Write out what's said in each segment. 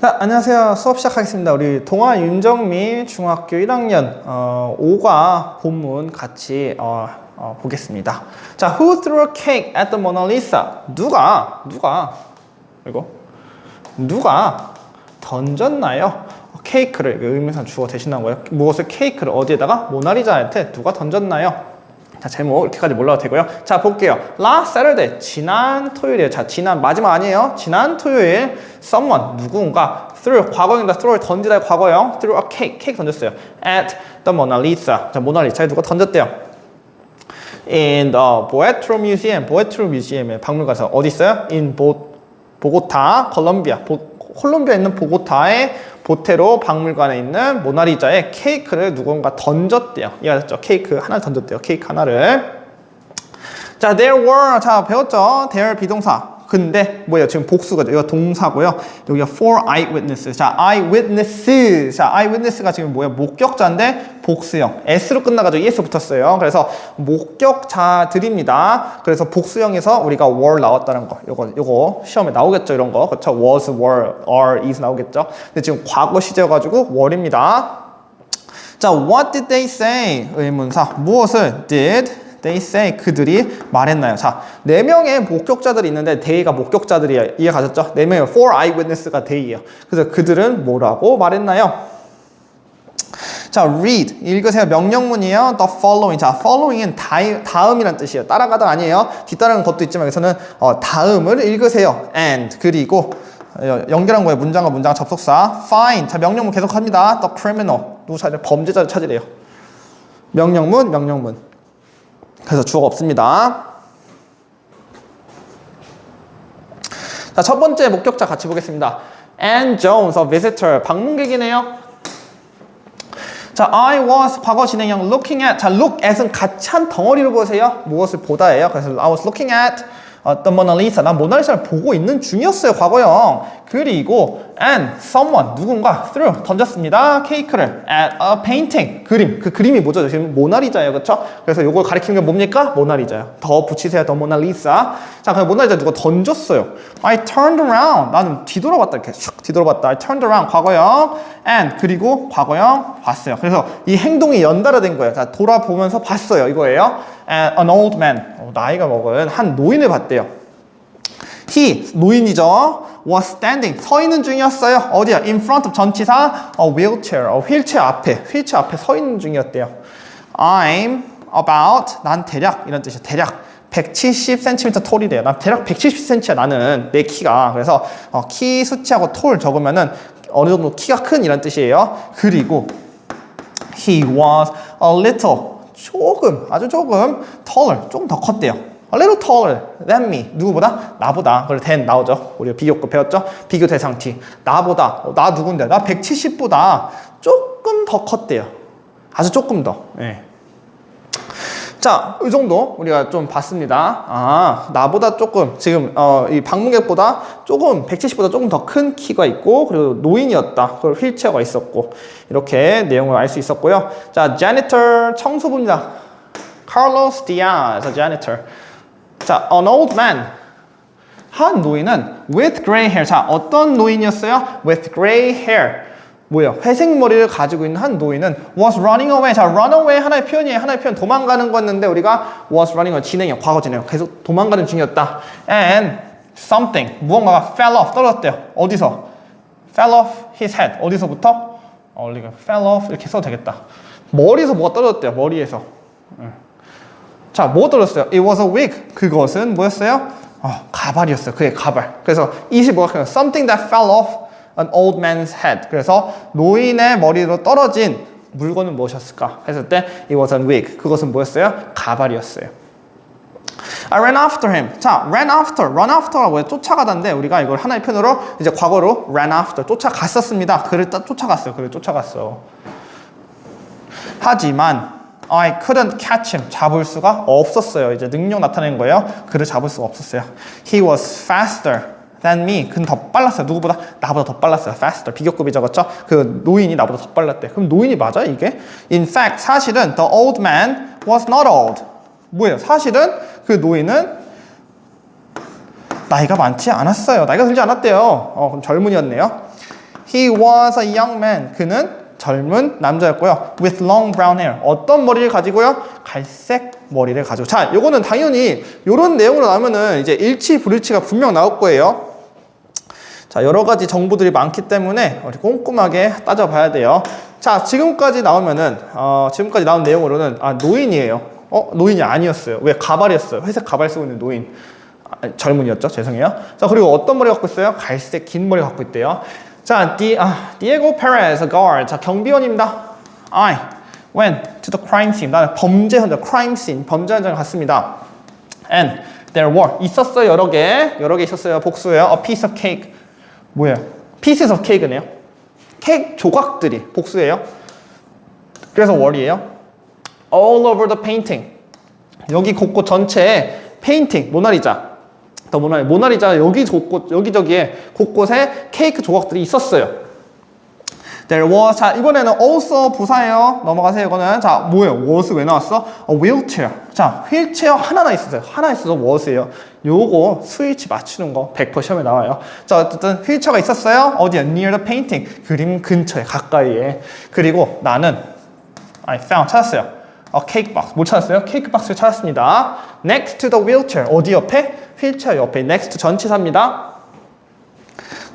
자, 안녕하세요. 수업 시작하겠습니다. 우리 동아 윤정미 중학교 1학년 어, 5과 본문 같이 어, 어, 보겠습니다. 자, Who threw a cake at the Mona Lisa? 누가 누가 이거 누가 던졌나요? 케이크를 이거 의미상 주어 대신한 거예요. 무엇을 케이크를 어디에다가 모나리자한테 누가 던졌나요? 자 제목 이렇게까지 몰라도 되고요. 자 볼게요. Last Saturday 지난 토요일이에요. 자 지난 마지막 아니에요. 지난 토요일 someone 누군가 threw 과거입니다. throw를 던지다의 과거형 threw a cake 케이크 던졌어요. At the Mona Lisa 자 모나리자에 누가 던졌대요. In the Boetro Museum 보에트로 뮤지엄의 박물관에서 어디 있어요? In 보, 보고타 콜롬비아 보, 콜롬비아에 있는 보고타의 보테로 박물관에 있는 모나리자의 케이크를 누군가 던졌대요. 이해하셨죠? 케이크 하나를 던졌대요. 케이크 하나를. 자, there were 자 배웠죠? there 비동사. 근데 뭐예요? 지금 복수가죠. 이거 동사고요. 여기가 for eyewitness. 자, eyewitness. 자, eyewitness가 지금 뭐예요? 목격자인데 복수형. s로 끝나가지고 es 붙었어요. 그래서 목격자들입니다. 그래서 복수형에서 우리가 were 나왔다는 거. 요거 요거 시험에 나오겠죠. 이런 거. 그렇죠? was, were, are, is 나오겠죠. 근데 지금 과거 시제여가지고 were입니다. 자, what did they say? 의문사. 무엇을 did they say? 그들이 말했나요? 자, 네 명의 목격자들이 있는데 they가 목격자들이에요. 이해 가셨죠? 네 명의 four eyewitness가 they예요. 그래서 그들은 뭐라고 말했나요? 자, read 읽으세요. 명령문이에요. The following. 자, following은 다이, 다음이란 뜻이에요. 따라가다 아니에요. 뒤따르는 것도 있지만 여기서는 어, 다음을 읽으세요. and 그리고 어, 연결한 거예요. 문장과 문장 접속사. find. 자, 명령문 계속합니다. The criminal. 누구 찾으래? 범죄자를 찾으래요. 명령문, 명령문. 그래서 주어가 없습니다. 자, 첫 번째 목격자 같이 보겠습니다. Ann Jones, a visitor. 방문객이네요. 자, I was 과거 진행형 looking at. 자, look at은 같이 한 덩어리로 보세요. 무엇을 보다예요. 그래서 I was looking at 어, the Mona Lisa. 난 모나리사를 보고 있는 중이었어요. 과거형. 그리고 and someone 누군가 threw 던졌습니다. 케이크를 at a painting 그림. 그 그림이 뭐죠? 지금 모나리자예요. 그렇죠? 그래서 이걸 가리키는 게 뭡니까? 모나리자요. 더 붙이세요. 더 모나리사. 자, 그럼 모나리자 누가 던졌어요. I turned around. 나는 뒤돌아봤다. 이렇게 슉 뒤돌아봤다. I turned around. 과거형 and 그리고 과거형 봤어요. 그래서 이 행동이 연달아 된 거예요. 자, 돌아보면서 봤어요. 이거예요. And an old man. 어, 나이가 먹은 한 노인을 봤대요. He 노인이죠. Was standing 서 있는 중이었어요. 어디야? In front of 전치사 a wheelchair. 어, 휠체어 앞에 휠체어 앞에 서 있는 중이었대요. I'm about 난 대략 이런 뜻이야. 대략 170cm 톨이래요. 난 대략 170cm야 나는 내 키가. 그래서 어, 키 수치하고 톨 적으면은 어느 정도 키가 큰 이런 뜻이에요. 그리고 he was a little 조금 아주 조금 taller 조금 더 컸대요. A little taller than me 누구보다 나보다 그래 than 나오죠. 우리가 비교급 배웠죠. 비교 대상 T 나보다 어, 나 누군데 나 170보다 조금 더 컸대요. 아주 조금 더. 예. 자, 이 정도 우리가 좀 봤습니다. 아, 나보다 조금, 지금, 어, 이 방문객보다 조금, 170보다 조금 더 큰 키가 있고, 그리고 노인이었다. 그리고 휠체어가 있었고, 이렇게 내용을 알 수 있었고요. 자, janitor, 청소부입니다. Carlos Diaz, janitor. 자, an old man. 한 노인은 with gray hair. 자, 어떤 노인이었어요? with gray hair. 뭐야? 회색 머리를 가지고 있는 한 노인은 was running away. 자, run away 하나의 표현이에요. 하나의 표현 도망가는 거였는데 우리가 was running away 진행형 과거 진행 계속 도망가는 중이었다. And something 무언가가 fell off 떨어졌대요. 어디서? fell off his head. 어디서부터? 어, 우리가 fell off 이렇게 써도 되겠다. 머리에서 뭐가 떨어졌대요. 머리에서. 응. 자, 뭐 떨어졌어요? It was a wig. 그것은 뭐였어요? 어, 가발이었어요. 그의 가발. 그래서 이시 뭐가 something that fell off an old man's head. 그래서 노인의 머리로 떨어진 물건은 무엇이었을까? 했을 때 it was a wig. 그것은 뭐였어요? 가발이었어요. I ran after him. 자, ran after, run after가 뭐예요? 쫓아가다인데 우리가 이걸 하나의 표현으로 이제 과거로 ran after, 쫓아갔었습니다. 그를 따, 쫓아갔어요. 그를 쫓아갔어. 하지만 I couldn't catch him. 잡을 수가 없었어요. 이제 능력 나타낸 거예요. 그를 잡을 수가 없었어요. He was faster than me. 그는 더 빨랐어요. 누구보다? 나보다 더 빨랐어요. faster. 비교급이 적었죠? 그 노인이 나보다 더 빨랐대. 그럼 노인이 맞아 이게? In fact, 사실은 the old man was not old. 뭐예요? 사실은 그 노인은 나이가 많지 않았어요. 나이가 들지 않았대요. 어, 그럼 젊은이였네요. He was a young man. 그는 젊은 남자였고요. With long brown hair. 어떤 머리를 가지고요? 갈색 머리를 가지고. 자, 요거는 당연히 요런 내용으로 나오면은 이제 일치 불일치가 분명 나올 거예요. 자, 여러 가지 정보들이 많기 때문에 우리 꼼꼼하게 따져봐야 돼요. 자, 지금까지 나오면은, 어, 지금까지 나온 내용으로는, 아, 노인이에요. 어, 노인이 아니었어요. 왜? 가발이었어요. 회색 가발 쓰고 있는 노인. 아, 젊은이였죠. 죄송해요. 자, 그리고 어떤 머리 갖고 있어요? 갈색 긴 머리 갖고 있대요. 자, 디, 아, 디에고 페레스, guard. 자, 경비원입니다. I went to the crime scene. 나는 범죄 현장, crime scene, 범죄 현장을 갔습니다. And there were 있었어요 여러 개 여러 개 있었어요 복수예요 a piece of cake 뭐예요 pieces of cake네요 케이크 조각들이 복수예요 그래서 월이에요 all over the painting 여기 곳곳 전체에 페인팅 모나리자 더 모나리 모나리자 여기 곳곳 여기저기에 곳곳에 케이크 조각들이 있었어요 There was 자 이번에는 also 부사예요. 넘어가세요 이거는 자 뭐예요? was 왜 나왔어? A wheelchair. 자 휠체어 하나나 있었어요. 하나 있어서 was예요. 요거 스위치 맞추는 거 100% 시험에 나와요. 자 어쨌든 휠체어가 있었어요. 어디야? Near the painting. 그림 근처에 가까이에. 그리고 나는 I found 찾았어요. A cake box. 못 찾았어요? 케이크 박스를 찾았습니다. Next to the wheelchair. 어디 옆에? 휠체어 옆에. Next 전치사입니다.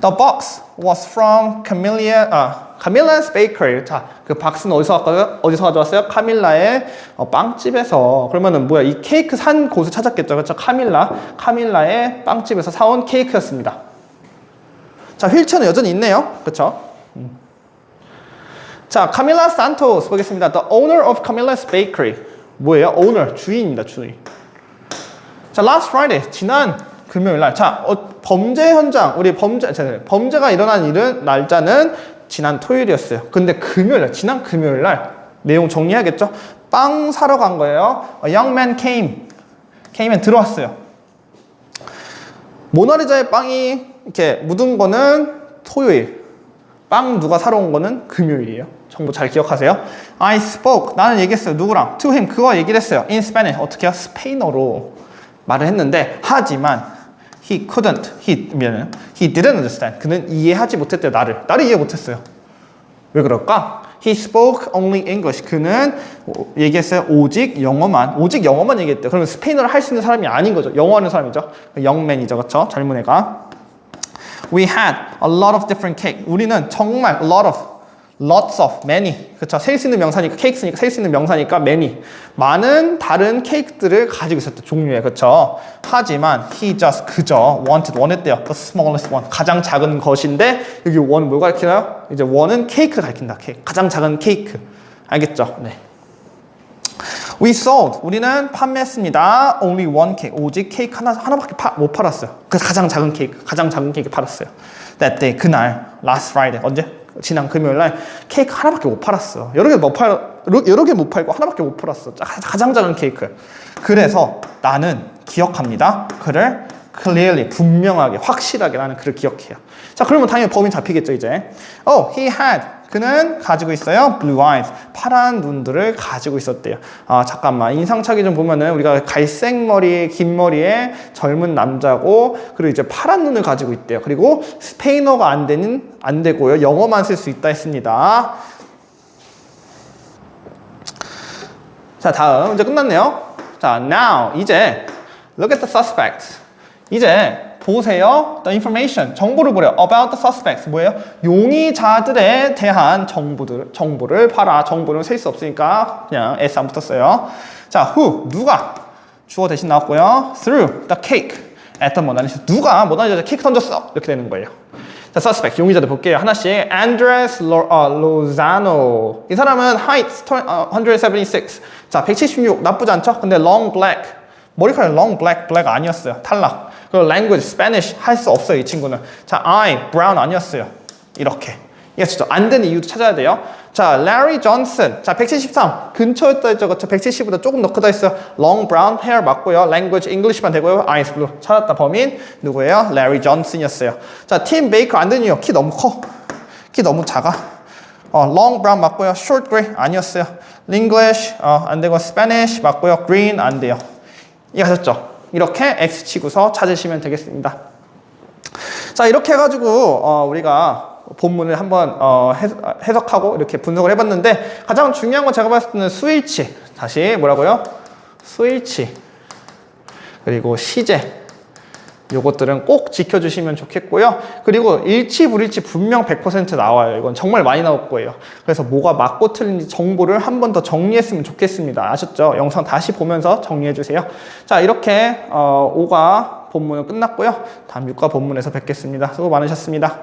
The box was from Camellia, 아, Camilla's bakery. 자, 그 박스는 어디서 왔거든? 어디서 가져왔어요? 카밀라의 어, 빵집에서. 그러면은 뭐야? 이 케이크 산 곳을 찾았겠죠, 그렇죠? 카밀라, 카밀라의 빵집에서 사온 케이크였습니다. 자, 휠체어는 여전히 있네요, 그렇죠? 음. 자, 카밀라 산토스 보겠습니다. The owner of Camilla's bakery. 뭐예요? owner, 주인입니다, 주인. 자, last Friday, 지난 금요일 날. 자, 어, 범죄 현장, 우리 범죄, 자, 범죄가 일어난 일은, 날짜는 지난 토요일이었어요. 근데 금요일 날, 지난 금요일 날, 내용 정리해야겠죠? 빵 사러 간 거예요. A young man came. came은 들어왔어요. 모나리자의 빵이 이렇게 묻은 거는 토요일. 빵 누가 사러 온 거는 금요일이에요. 정보 잘 기억하세요. I spoke. 나는 얘기했어요. 누구랑? To him. 그와 얘기를 했어요. In Spanish. 어떻게 해요? 스페인어로 말을 했는데, 하지만, he couldn't. he, 미안해요. he didn't understand. 그는 이해하지 못했대요. 나를. 나를 이해 못했어요. 왜 그럴까? He spoke only English. 그는 얘기했어요. 오직 영어만. 오직 영어만 얘기했대요. 그러면 스페인어를 할 수 있는 사람이 아닌 거죠. 영어하는 사람이죠. 영맨이죠. 그렇죠? 젊은 애가. We had a lot of different cake. 우리는 정말 a lot of, lots of, many. 그렇죠? 셀수 있는 명사니까 케이크니까 셀 수 있는 명사니까 many. 많은 다른 케이크들을 가지고 있었대 종류에 그렇죠? 하지만 he just 그저 wanted 원했대요. The smallest one. 가장 작은 것인데 여기 원은 뭘 가리키나요? 이제 원은 케이크를 가리킨다. 케이크. 가장 작은 케이크. 알겠죠? 네. We sold. 우리는 판매했습니다. Only one cake. 오직 케이크 하나, 하나밖에 파, 못 팔았어요. 그래서 가장 작은 케이크, 가장 작은 케이크 팔았어요. That day, 그날, last Friday. 언제? 지난 금요일 날 케이크 하나밖에 못 팔았어. 여러 개 못 팔, 여러 개 못 팔고 하나밖에 못 팔았어. 자, 가장 작은 케이크. 그래서 나는 기억합니다. 그를 clearly, 분명하게, 확실하게 나는 그를 기억해요. 자, 그러면 당연히 범인 잡히겠죠, 이제. Oh, he had. 그는 가지고 있어요. blue eyes. 파란 눈들을 가지고 있었대요. 아, 잠깐만. 인상착의 좀 보면은 우리가 갈색 머리, 긴 머리에 젊은 남자고, 그리고 이제 파란 눈을 가지고 있대요. 그리고 스페인어가 안 되는, 안 되고요. 영어만 쓸 수 있다 했습니다. 자, 다음. 이제 끝났네요. 자, now. 이제, look at the suspect. 이제, 보세요. The information. 정보를 보래요. About the suspects. 뭐예요? 용의자들에 대한 정보들, 정보를 봐라. 정보는 셀 수 없으니까 그냥 S 안 붙었어요. 자, who. 누가. 주어 대신 나왔고요. Through the cake. at the 모나리자. 누가 모나리자 케이크 던졌어. 이렇게 되는 거예요. 자, suspect. 용의자들 볼게요. 하나씩. Andres Lo, 어, Lozano. 이 사람은 height 176. 자, 176. 나쁘지 않죠? 근데 long black. 머리카락 long black, black 아니었어요. 탈락. 그리고 language, Spanish 할 수 없어요. 이 친구는. 자, I, brown 아니었어요. 이렇게. 이해하시죠? 안 되는 이유도 찾아야 돼요. 자, Larry Johnson. 자, 173. 근처였다 했죠. 그쵸? 170보다 조금 더 크다 했어요. Long brown hair 맞고요. Language, English만 되고요. Eyes blue. 찾았다. 범인 누구예요? Larry Johnson이었어요. 자, Tim Baker 안 되는 이유. 키 너무 커. 키 너무 작아. 어, long brown 맞고요. Short gray 아니었어요. English 어, 안 되고 Spanish 맞고요. Green 안 돼요. 이해하셨죠? 이렇게 X 치고서 찾으시면 되겠습니다. 자, 이렇게 해가지고, 어, 우리가 본문을 한번 어, 해석- 해석하고 이렇게 분석을 해봤는데 가장 중요한 건 제가 봤을 때는 스위치 다시 뭐라고요? 스위치 그리고 시제 요것들은 꼭 지켜주시면 좋겠고요. 그리고 일치 불일치 분명 100% 나와요. 이건 정말 많이 나올 거예요. 그래서 뭐가 맞고 틀린지 정보를 한 번 더 정리했으면 좋겠습니다. 아셨죠? 영상 다시 보면서 정리해 주세요. 자 이렇게 어, 5과 본문은 끝났고요. 다음 6과 본문에서 뵙겠습니다. 수고 많으셨습니다.